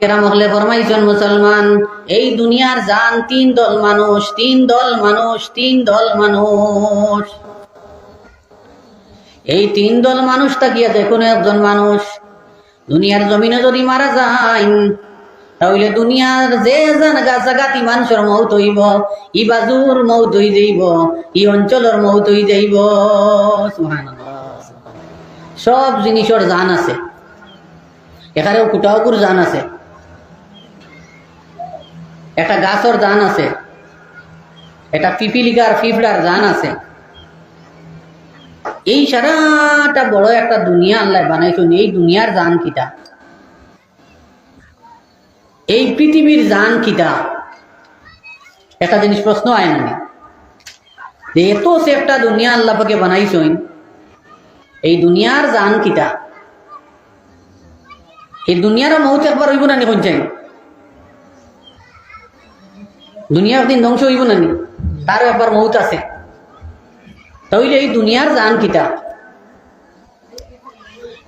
কেরাম হলে ফরমাইছেন মুসলমান, এই দুনিয়ার জান তিন দল মানুষ, তিন দল মানুষ, তিন দল মানুষ। এই তিন দল মানুষ তাকিয়া দেখুন একজন মানুষ। দুনিয়ার জমিনে যদি মারা যায় তাহলে দুনিয়ার যে জান গাছাগাতি মানুষের মৌত হইব, ই বাজুর মৌত হই যাইব, ই অঞ্চলের মৌত হই যাইব। সব জিনিসের জান আছে। এখানেও কুটাকুর জান আছে। একটা গাছর জান আছে। একটা পিপিলিকার ফিফড়ার জান আছে। এই সারাটা বড় একটা দুনিয়া আল্লাহ বানাইছেন, এই দুনিয়ার জান কিটা? এই পৃথিবীর জান কিটা? একটা জিনিস প্রশ্ন আয় না। যে এত সে একটা দুনিয়া আল্লাহ পাকে বানাইছেন, এই দুনিয়ার জান কিটা? এই দুনিয়ারও মৌত একবার হইব না নি কোনছেন দুনিয়া একদিন ধ্বংস হইব না নি? তারও একবার মৌত আছে। তাহলে এই দুনিয়ার জান কিতা?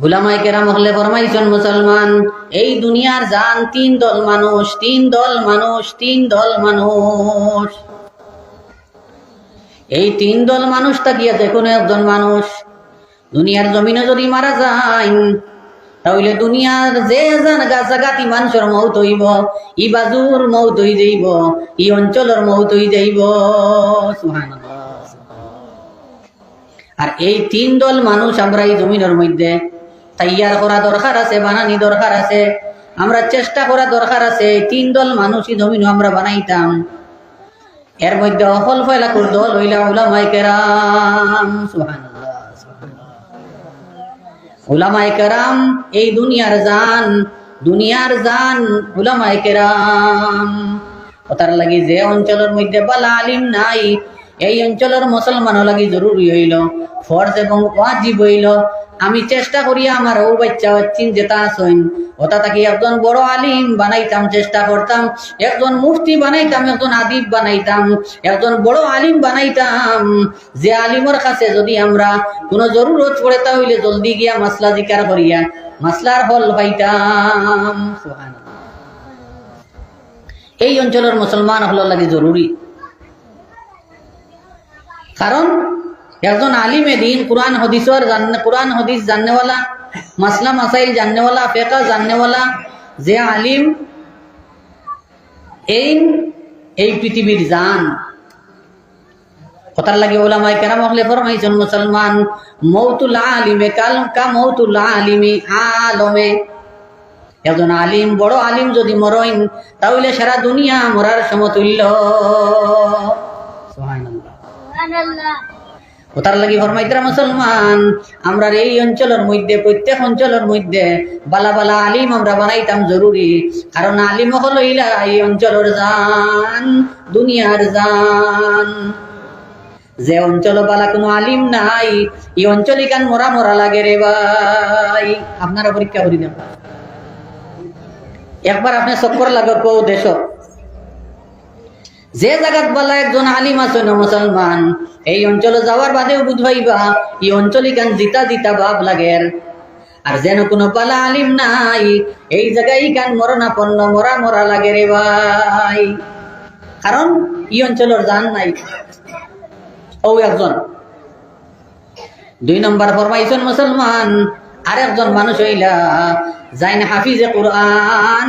গুলামাই কেরাম হলে ফরমাইছেন, মুসলমান, এই দুনিয়ার জান তিন দল মানুষ, তিন দল মানুষ, তিন দল মানুষ। এই তিন দল মানুষ তাকিয়া কোনো একজন মানুষ। দুনিয়ার জমিনে যদি মারা যায় তাহলে দুনিয়ার যে জান গাছাগাতি মানুষের মৌত হইব, ই বাজুর মৌত হই যাইব, ই অঞ্চলের মৌত হই যাইব। আর এই তিন দল মানুষ আমরা এই জমিনের মধ্যে তাইয়ার করা দরকার আছে, বানানি দরকার আছে। আমরা চেষ্টা করা দরকার আছে তিন দল মানুষ এই জমিন আমরা বানাইতাম। এর মধ্যে অকল ফয়লা দল হইলা উলামাই কেরাম, সুবহানাল্লাহ। উলামাই কেরাম, এই দুনিয়ার জান দুনিয়ার জান উলামাই কেরাম। তার লাগি যে অঞ্চলের মধ্যে বালা আলিম নাই, এই অঞ্চলের মুসলমান লাগি জরুরি হইল, ফর্জ এবং ওয়াজিব হইল। আমি চেষ্টা করি আমার ও বাচ্চা যেটা আসইন ওটা তাকে একজন বড় আলিম বানাইতাম, চেষ্টা করতাম। একজন মুফতি বানাইতাম, একজন আদিব বানাইতাম। একজন বড় আলিম বানাইতাম। যে আলিমের কাছে যদি আমরা কোনো জরুরত পড়ে তাহলে জলদি গিয়া মাসলা জিকার করিয়া, মাসলার হল পাইতাম। এই অঞ্চলের মুসলমান হল লাগে জরুরি। কারণ একজন আলিমে দিন, কোরআন জাননে কোরআন, হদিস জাননেওয়ালা, মাসলা, মাসাইল জাননেওয়ালা ফেকা জাননেওয়ালা, যে আলিম, এই এই পৃথিবীর জান। কথার লাগে ওলামাই কেরাম হলে ফরমাইছেন, মুসলমান মৌতুল আলিমে কাল কা মৌতুল আলিমি আলমে। একজন আলিম, বড় আলিম যদি মরইন তাহলে সারা দুনিয়া মরার সমতুল্য। সুবহানাল্লাহ। ওটার লাগি ফরমাইতরা মুসলমান, আমরা এই অঞ্চলের মধ্যে, প্রত্যেক অঞ্চলের মধ্যে বালা বালা আলিম আমরা বানাইতাম জরুরি। কারণ আলিম হলো ইলা, এই অঞ্চলের জান, দুনিয়ার জান। যে অঞ্চল বালা কোনো আলিম নাই, এই অঞ্চলে কান মরা মরা লাগে রে ভাই? আপনারা পরীক্ষা করি দেন একবার আপনি চক্কর লাগব দেশ যে জায়গাত বলা একজন আলিম আছে না মুসলমান, এই অঞ্চলে যাওয়ার বাদেও বুঝবাইবা এই অঞ্চলে কান জিতা জিতা ভাব লাগে? আর যেন কোনো পালা আলিম নাই, এই জায়গায় কান মরণাপন্ন মরা মরা লাগে রে ভাই? কারণ, এই অঞ্চলের জান নাই। ও একজন। দুই নম্বর ফরমাইছেন মুসলমান আর একজন মানুষ হইলা যাই না হাফিজে কোরআন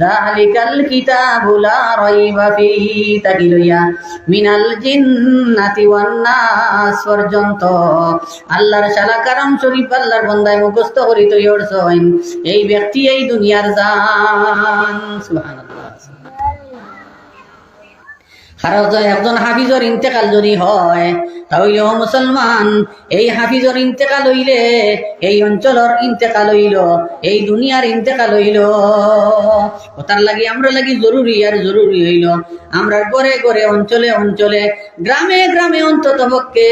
যালিকাল কিতাবু লা রাইবা ফিহি তাকি লইয়া মিনাল জিন্নাতি ওয়ান নাস পর্যন্ত আল্লাহর শালা কারাম শরীফ আল্লাহর বান্দায় মুখস্থ করি তো ইয়রসইন এই ব্যক্তি এই দুনিয়ার জান, সুবহানাল্লাহ। একজন হাফিজর ইন্তেকাল যদি হয় তাহলে ও মুসলমান এই হাফিজর ইন্তেকাল হইলে, এই অঞ্চলের ইন্তেকাল হইল, এই দুনিয়ার ইন্তেকাল হইল। তার লাগি আমরা লাগি জরুরি আর জরুরি হইল। আমরা ঘরে ঘরে অঞ্চলে অঞ্চলে, গ্রামে গ্রামে অন্তত পক্ষে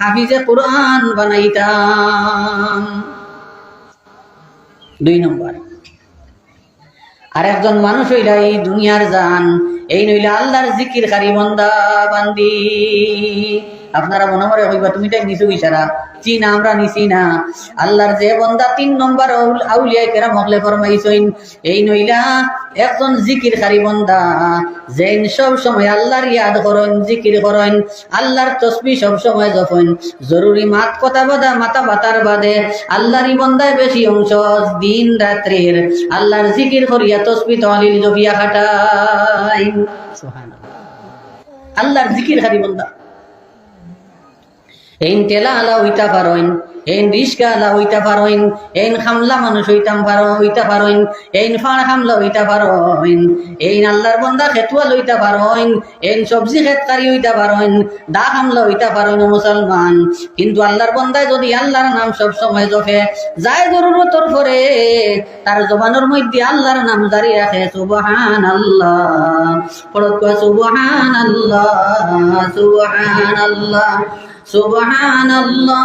হাফিজে কোরআন বানাইতাম। দুই নম্বর। আর একজন মানুষ হইলা এই দুনিয়ার জান। এই নইলে আল্লাহর জিকির কারি বন্দা বান্দি। আপনারা মনে মনে হইবা, তুমি তাই নিচু ইশারা চিনা, আমরা নিছি না আল্লাহর যে বন্দা, তিন নম্বর আউল- আউলিয়াই কেরাম হকলে ফরমাইছইন এই নইলা একজন জিকির খারি বন্দা, যেন সব সময় আল্লাহর ইয়াদ করেন, জিকির করেন, আল্লাহর তসবি সব সময় যখন জরুরি মাত কথা বাদা মাথা বাতার বাদে আল্লাহরই বন্দায় বেশি অংশ দিন রাত্রির। আল্লাহর জিকির করিয়া তসবি তলিল জবিয়া খাটাই। আল্লাহর জিকির খারি বন্দা। এইন টেলা আলা হইতা পারইন এন রিসকালা হইতা পারইন, এন হামলা মানুষ হইতাম পারো, হইতা পারইন, এন ফাড় হামলা হইতা পারইন, এন আল্লাহর বন্দা খেতুয়া লইতা পারইন, এন সবজি খেতকারি হইতা পারইন, দা হামলা হইতা পারইন মুসলমান। কিন্তু আল্লাহর বন্দায় যদি আল্লাহর নাম সব সময় জপে, যায় জরুরতর পরে তার জবানোর মধ্যে আল্লাহর নাম জারি রাখে সুবহান আল্লাহ পড়ত কয় সুবহান আল্লাহ সুবহান আল্লাহ সুবহান আল্লাহ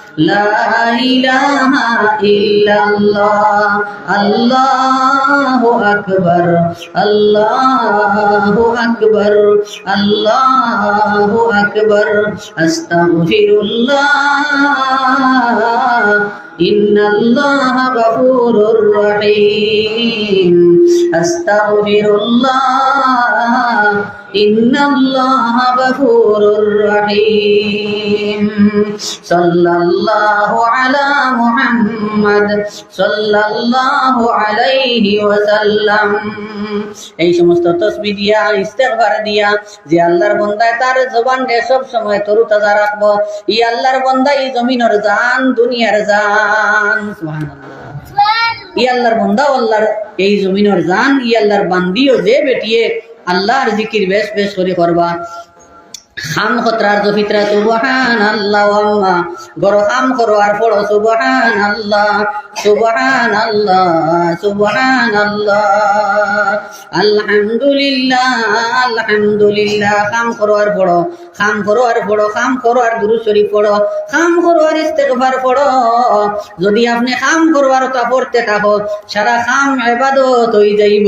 إله إلا الله لا إله إلا الله لا إله إلا الله الله أكبر الله أكبر الله أكبر أستغفر الله إن الله غفور رحيم أستغفر الله إن الله غفور رحيم صلى الله على محمد صلى الله عليه وسلم এই সমস্ত তসবি দিয়া ইস্তেগফার দিয়া যে আল্লাহর বন্দায় তার জবান রে সব সময় তরু তাজা রাখবো ই আল্লাহর বন্দা এই জমিনের জান দুনিয়ার জান সুবহানাল্লাহ ই আল্লাহর বন্দা ও আল্লাহর এই জমিনের জান ই আল্লাহর বান্দিও যে বেটিয়ে আল্লাহর জিকির বেশ বেশ করে করবা। খাম খতরার জফিত্রা সুবহান আল্লাহ আম্মা বড় খাম করো আর পড়ো সুবহান আল্লাহ সুবহান আল্লাহ সুবহান আল্লাহ আলহামদুলিল্লাহ আলহামদুলিল্লাহ। খাম করো আর পড়ো খাম করো আর পড়ো খাম করো আর দুরু শরীফ পড়ো খাম করো আর ইস্তেগফার পড়ো। যদি আপনি খাম করো আর তা পড়তে থাকো, সারা খাম ইবাদত হয়ে যাইব।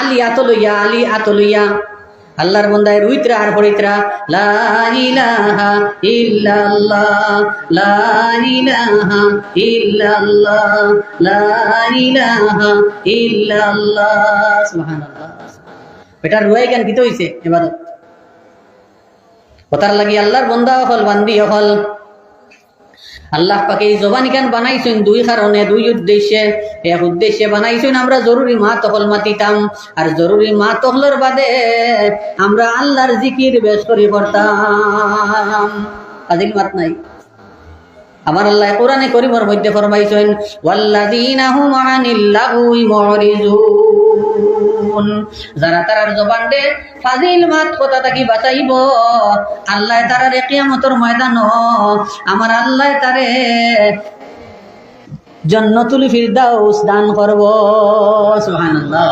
আলি আত লইয়া, আলি আত লইয়া। আল্লাহর বন্দায় রুইত্রা আর পড়িত্রা, লা ইলাহা ইল্লাল্লাহ, লা ইলাহা ইল্লাল্লাহ, লা ইলাহা ইল্লাল্লাহ রুয়াই জ্ঞান কিতে হইছে এবাদত কথার লাগি আল্লাহর বন্দা হল বান্দি হল আল্লাহ পাকে এই জবানি কান বানাইছেন? দুই কারণে, দুই উদ্দেশ্যে। এক উদ্দেশ্যে বানাইছেন, আমরা জরুরি মা তহল মাতিতাম। আর জরুরি মা তহলর বাদে আমরা আল্লাহর জিকির বেশ করে করতাম কাজিল মাত নাই। আমার আল্লাহ কোরআনে করিমর মধ্যে ফরমাইছেন, ওয়াল্লাযীনা হুম আনিল লাগউই মুরিজুন। যারা তারার জবান দে, ফাজিল মাত কথা তাকি বাঁচাইব। আল্লাহ তারার কিয়ামতের ময়দান আমার আল্লাহ তারে জন্নতুল ফিরদাউস দান করব। সুবহানাল্লাহ।